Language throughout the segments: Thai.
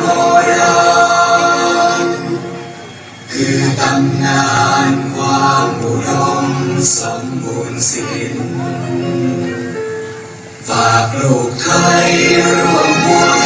โบราคือตำนาความอุดมสมบูรสฝากลูกไทยร่วมมวล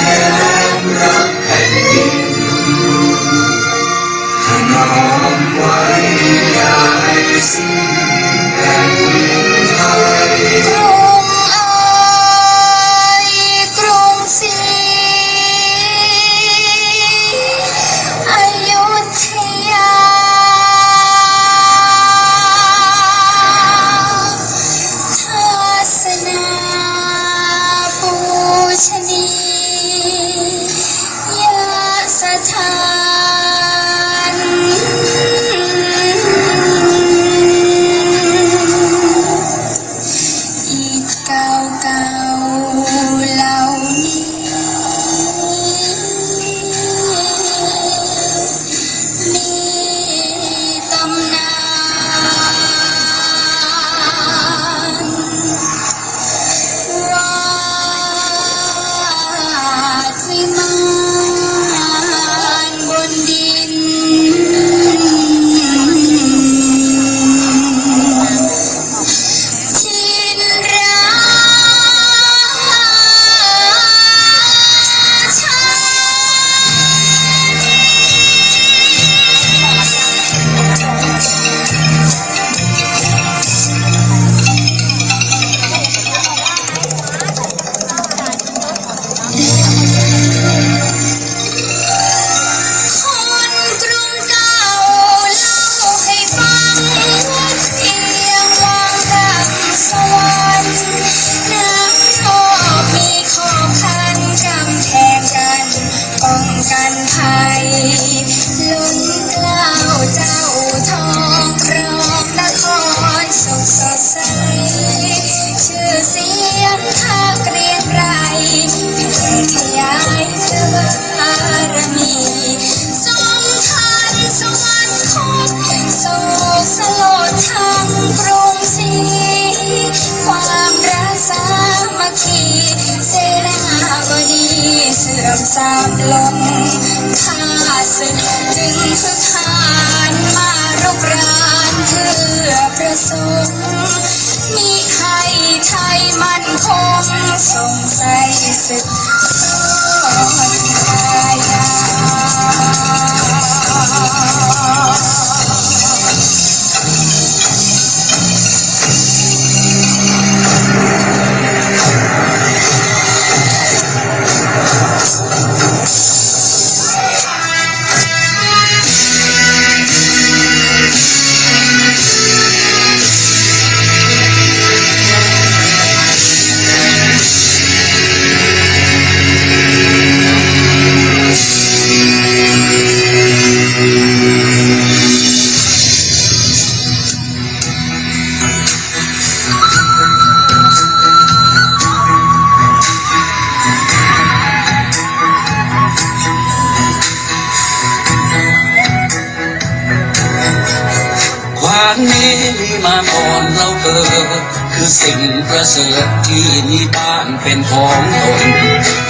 เราเออคือสิ่งประเสริฐที่มีบ้านเป็นของตน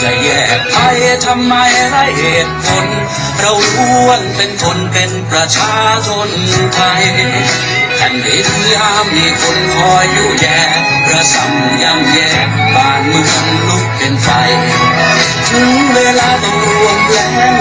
จะแยกใครทำไมไรเหตุผล เราล้วนเป็นคนเป็นประชาชนไทยแผ่นดินยามมีคนคอยอยู่แย่กระสำยำแย่บ้านเมืองลุกเป็นไฟ ถึงเวลาต้องรวมแรง